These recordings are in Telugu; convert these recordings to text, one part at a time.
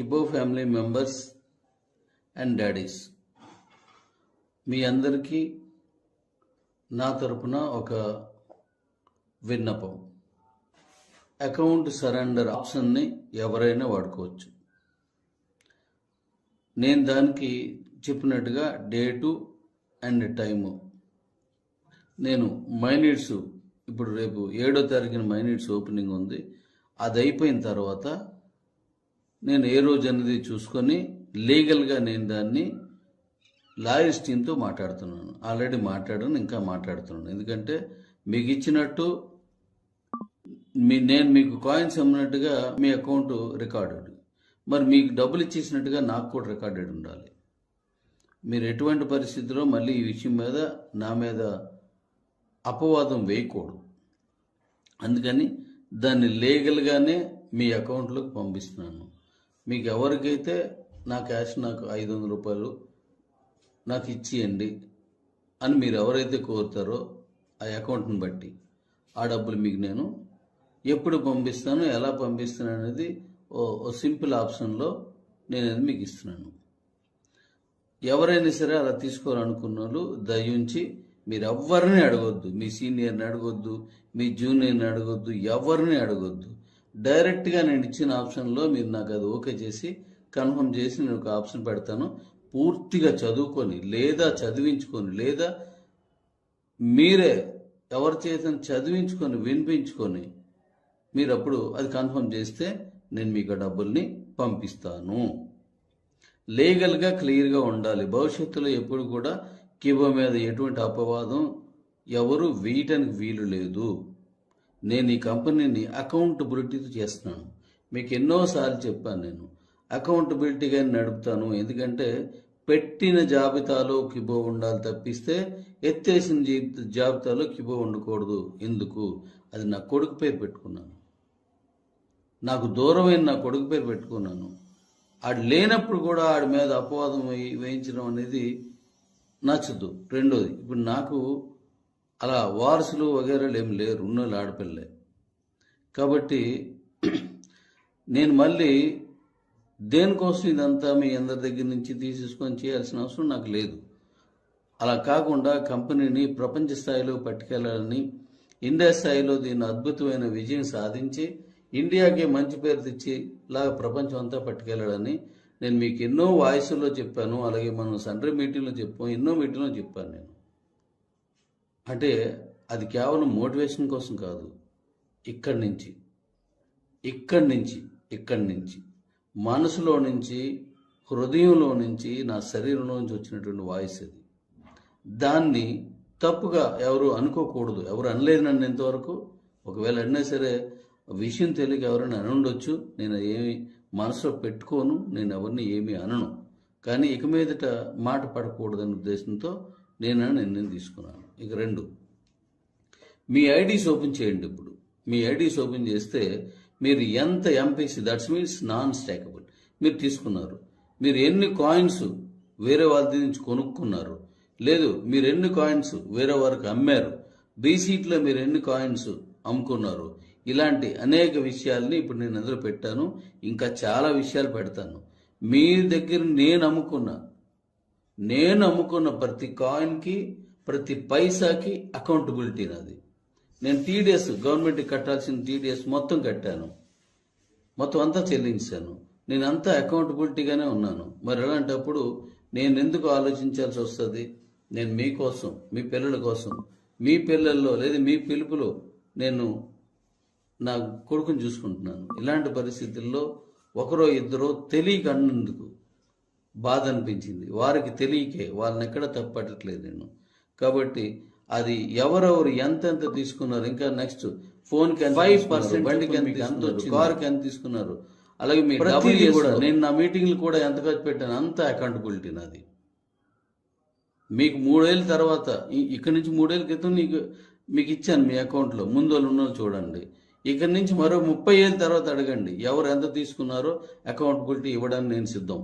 కిబో ఫ్యామిలీ మెంబర్స్ అండ్ డాడీస్ మీ అందరికీ నా తరపున ఒక విన్నపం. అకౌంట్ సరెండర్ ఆప్షన్ని ఎవరైనా వాడుకోవచ్చు. నేను దానికి చెప్పినట్టుగా డేటు అండ్ టైము. నేను మైనిట్స్ ఇప్పుడు రేపు ఏడో తారీఖున మైనిట్స్ ఓపెనింగ్ ఉంది. అది అయిపోయిన తర్వాత నేను ఏ రోజు అనేది చూసుకొని లీగల్గా నేను దాన్ని లాయర్స్ టీంతో మాట్లాడుతున్నాను. ఆల్రెడీ మాట్లాడాను ఇంకా మాట్లాడుతున్నాను. ఎందుకంటే మీకు ఇచ్చినట్టు మీ నేను మీకు కాయిన్స్ అమ్మినట్టుగా మీ అకౌంట్ రికార్డెడ్ మరి మీకు డబ్బులు ఇచ్చేసినట్టుగా నాకు కూడా రికార్డెడ్ ఉండాలి. మీరు ఎటువంటి పరిస్థితిలో మళ్ళీ ఈ విషయం మీద నా మీద అపవాదం వేయకూడదు. అందుకని దాన్ని లీగల్గానే మీ అకౌంట్లోకి పంపిస్తున్నాను. మీకు ఎవరికైతే నా క్యాష్ నాకు ఐదు వందల రూపాయలు నాకు ఇచ్చేయండి అని మీరు ఎవరైతే కోరుతారో ఆ అకౌంట్ని బట్టి ఆ డబ్బులు మీకు నేను ఎప్పుడు పంపిస్తాను ఎలా పంపిస్తాను అనేది ఓ ఓ సింపుల్ ఆప్షన్లో నేను అది మీకు ఇస్తున్నాను. ఎవరైనా సరే అలా తీసుకోవాలనుకున్న వాళ్ళు దయించి మీరు ఎవరిని అడగొద్దు. మీ సీనియర్ని అడగొద్దు మీ జూనియర్ని అడగొద్దు ఎవరిని అడగొద్దు. డైరెక్ట్గా నేను ఇచ్చిన ఆప్షన్లో మీరు నాకు అది ఓకే చేసి కన్ఫర్మ్ చేసి నేను ఒక ఆప్షన్ పెడతాను. పూర్తిగా చదువుకొని లేదా చదివించుకొని లేదా మీరే ఎవరి చేసిన చదివించుకొని వినిపించుకొని మీరు అప్పుడు అది కన్ఫర్మ్ చేస్తే నేను మీకు డబ్బుల్ని పంపిస్తాను. లీగల్గా క్లియర్గా ఉండాలి. భవిష్యత్తులో ఎప్పుడు కూడా కిబో మీద ఎటువంటి అపవాదం ఎవరు వేయటానికి వీలు లేదు. నేను ఈ కంపెనీని అకౌంటబిలిటీతో చేస్తున్నాను. మీకు ఎన్నోసార్లు చెప్పాను నేను. అకౌంటబిలిటీగా నడుపుతాను. ఎందుకంటే పెట్టిన జాబితాలో కిబో ఉండాలి తప్పిస్తే ఎత్తేసిన జాబితాలో కిబో ఉండకూడదు. ఎందుకు? అది నా కొడుకు పేరు పెట్టుకున్నాను. నాకు దూరమైన నా కొడుకు పేరు పెట్టుకున్నాను. ఆడు లేనప్పుడు కూడా ఆడి మీద అపవాదం వేయి- వేయించడం అనేది నచ్చదు. రెండోది ఇప్పుడు నాకు అలా వారసులు వగేరాలు ఏం లేరు ఉన్నోళ్ళు ఆడపిల్లలే. కాబట్టి నేను మళ్ళీ దేనికోసం ఇదంతా మీ అందరి దగ్గర నుంచి తీసేసుకొని చేయాల్సిన అవసరం నాకు లేదు. అలా కాకుండా కంపెనీని ప్రపంచ స్థాయిలో పట్టుకెళ్ళాలని ఇండియా స్థాయిలో దీన్ని అద్భుతమైన విజయం సాధించి ఇండియాకి మంచి పేరు తెచ్చి లాగా ప్రపంచం అంతా పట్టుకెళ్ళాలని నేను మీకు ఎన్నో వాయిస్లో చెప్పాను అలాగే మనం సండ్రీ మీటింగ్లో చెప్పాం ఎన్నో మీటింగ్లో చెప్పాను నేను. అంటే అది కేవలం మోటివేషన్ కోసం కాదు. ఇక్కడి నుంచి ఇక్కడి నుంచి ఇక్కడి నుంచి. మనసులో నుంచి హృదయంలో నుంచి నా శరీరంలో నుంచి వచ్చినటువంటి వాయిస్ అది. దాన్ని తప్పుగా ఎవరు అనుకోకూడదు. ఎవరు అనలేదు నన్ను ఇంతవరకు. ఒకవేళ అన్నా సరే విషయం తెలియక ఎవరైనా అనుండొచ్చు. నేను ఏమి మనసులో పెట్టుకోను. నేను ఎవరిని ఏమీ అనను. కానీ ఇక మీదట మాట పడకూడదనే ఉద్దేశంతో నేను? నిర్ణయం తీసుకున్నాను. ఇక రెండు. మీ ఐడీస్ ఓపెన్ చేయండి ఇప్పుడు. మీ ఐడీస్ ఓపెన్ చేస్తే మీరు ఎంత MPC that's means non stackable. మీరు తీసుకున్నారు. మీరు ఎన్ని కాయిన్స్ వేరే వాళ్ళ నుంచి కొనుక్కున్నారు? లేదు మీరు ఎన్ని కాయిన్స్ వేరే వారికి అమ్మారు? బీసీట్లో మీరు ఎన్ని కాయిన్స్ అమ్ముకున్నారు? ఇలాంటి అనేక విషయాల్ని ఇప్పుడు నేను అందులో పెట్టాను. ఇంకా చాలా విషయాలు పెడతాను. మీ దగ్గర నేను అమ్ముకున్నా నేను అమ్ముకున్న ప్రతి కాయిన్కి ప్రతి పైసాకి అకౌంటబిలిటీ నాది. నేను టీడీఎస్ గవర్నమెంట్కి కట్టాల్సిన టీడీఎస్ మొత్తం కట్టాను. మొత్తం అంతా చెల్లించాను. నేను అంతా అకౌంటబిలిటీగానే ఉన్నాను. మరి అలాంటప్పుడు నేను ఎందుకు ఆలోచించాల్సి వస్తుంది? నేను మీకోసం మీ పిల్లల కోసం మీ పిల్లల్లో లేదా మీ పిలుపులో నేను నా కొడుకుని చూసుకుంటున్నాను. ఇలాంటి పరిస్థితుల్లో ఒకరో ఇద్దరో తెలియక అన్నందుకు. బాధ అనిపించింది. వారికి తెలియకే వాళ్ళని ఎక్కడ తప్పట్టట్లేదు నేను. కాబట్టి అది ఎవరెవరు ఎంతెంత తీసుకున్నారు ఇంకా నెక్స్ట్ ఫోన్కి ఫైవ్ పర్సెంట్ బండికి ఎంత తీసుకున్నారు కారుకి ఎంత తీసుకున్నారు అలాగే మీ డబ్బులు కూడా నేను నా మీటింగ్లు కూడా ఎంత ఖర్చు పెట్టాను అంత అకౌంటబిలిటీ నాది. మీకు మూడేళ్ళ తర్వాత ఇక్కడి నుంచి మూడేళ్ళ క్రితం నీకు మీకు ఇచ్చాను మీ అకౌంట్లో ముందు వాళ్ళు ఉన్న చూడండి. ఇక్కడి నుంచి మరో ముప్పై ఏళ్ళ తర్వాత అడగండి ఎవరు ఎంత తీసుకున్నారో అకౌంటబిలిటీ ఇవ్వడానికి నేను సిద్ధం.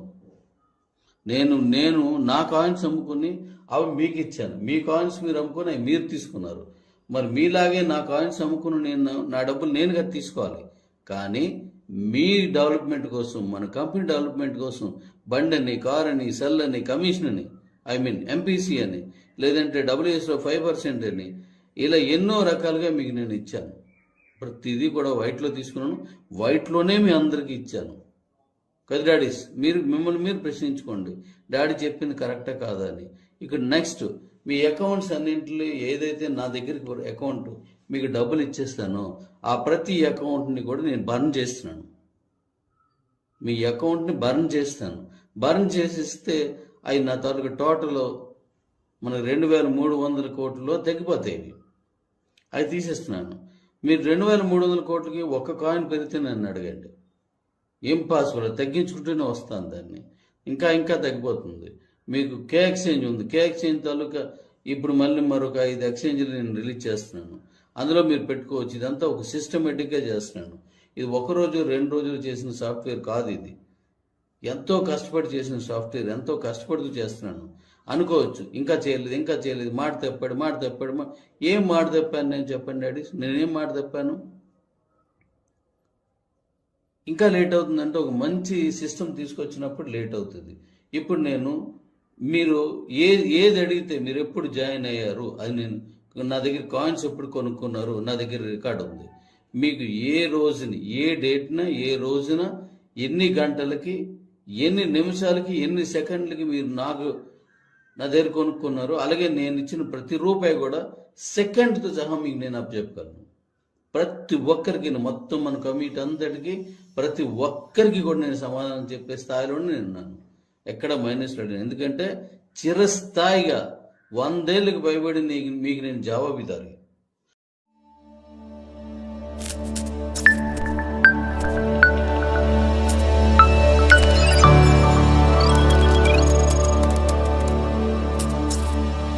నేను నేను నా కాయిన్స్ అమ్ముకుని అవి మీకు ఇచ్చాను. మీ కాయిన్స్ మీరు అమ్ముకుని అవి మీరు తీసుకున్నారు. మరి మీలాగే నా కాయిన్స్ అమ్ముకుని నేను నా డబ్బులు నేనుగా తీసుకోవాలి. కానీ మీ డెవలప్మెంట్ కోసం మన కంపెనీ డెవలప్మెంట్ కోసం బండి అని కార్ అని సెల్ అని కమిషన్ అని ఐ మీన్ ఎంపీసీ అని లేదంటే డబ్ల్యూఎస్లో ఫైవ్ పర్సెంట్ అని ఇలా ఎన్నో రకాలుగా మీకు నేను ఇచ్చాను. ప్రతిదీ కూడా వైట్లో తీసుకున్నాను. వైట్లోనే మీ అందరికీ ఇచ్చాను. కదా డాడీస్ మీరు మిమ్మల్ని మీరు ప్రశ్నించుకోండి. డాడీ చెప్పింది కరెక్టా కాదా అని ఇక్కడ నెక్స్ట్ మీ అకౌంట్స్ అన్నింటిలో ఏదైతే నా దగ్గరికి అకౌంట్ మీకు డబ్బులు ఇచ్చేస్తానో ఆ ప్రతి అకౌంట్ని కూడా నేను బర్న్ చేస్తున్నాను. మీ అకౌంట్ని బర్న్ చేస్తాను. బర్న్ చేసిస్తే అవి నా తాలూకు టోటల్ మనకు రెండు వేల మూడు వందల కోట్లలో తగ్గిపోతాయి ఇవి. అవి తీసేస్తున్నాను. మీరు రెండు వేల మూడు వందల కోట్లకి ఒక్క కాయిన్ పెరిగితే నన్ను అడగండి. ఇంపాసిబుల్ తగ్గించుకుంటూనే వస్తాను దాన్ని. ఇంకా ఇంకా తగ్గిపోతుంది. మీకు కే ఎక్స్చేంజ్ ఉంది. కే ఎక్స్చేంజ్ తాలూకా ఇప్పుడు మళ్ళీ మరొక ఐదు ఎక్స్చేంజ్లు నేను రిలీజ్ చేస్తున్నాను. అందులో మీరు పెట్టుకోవచ్చు. ఇదంతా ఒక సిస్టమేటిక్గా చేస్తున్నాను. ఇది ఒక రోజు రెండు రోజులు చేసిన సాఫ్ట్వేర్ కాదు ఇది. ఎంతో కష్టపడి చేసిన సాఫ్ట్వేర్ ఎంతో కష్టపడుతూ చేస్తున్నాను. అనుకోవచ్చు. ఇంకా చేయలేదు ఇంకా చేయలేదు. మాట తప్పాడు మాట తప్పాడు. మా- ఏం మాట తప్పాను నేను చెప్పండి డాడీ? నేనేం మాట తప్పాను? ఇంకా లేట్ అవుతుందంటే ఒక మంచి సిస్టమ్ తీసుకొచ్చినప్పుడు లేట్ అవుతుంది. ఇప్పుడు నేను మీరు ఏ ఏది అడిగితే మీరు ఎప్పుడు జాయిన్ అయ్యారు? అది నేను నా దగ్గర కాయిన్స్ ఎప్పుడు కొనుక్కున్నారు? నా దగ్గర రికార్డ్ ఉంది. మీకు ఏ రోజున ఏ డేట్న ఏ రోజున ఎన్ని గంటలకి ఎన్ని నిమిషాలకి ఎన్ని సెకండ్లకి మీరు నాకు నా దగ్గర కొనుక్కున్నారు అలాగే నేను ఇచ్చిన ప్రతి రూపాయి కూడా సెకండ్తో సహా మీకు నేను అప్పచెప్పగలను. ప్రతి ఒక్కరికి మొత్తం మన కమిటీ అందరికి ప్రతి ఒక్కరికి కూడా నేను సమాధానం చెప్పే స్థాయిలోనే నేను ఉన్నాను. ఎక్కడ మైనస్ లేదు. ఎందుకంటే చిరస్థాయిగా వందేళ్ళకి భయపడి నీకు మీకు నేను జవాబిదారు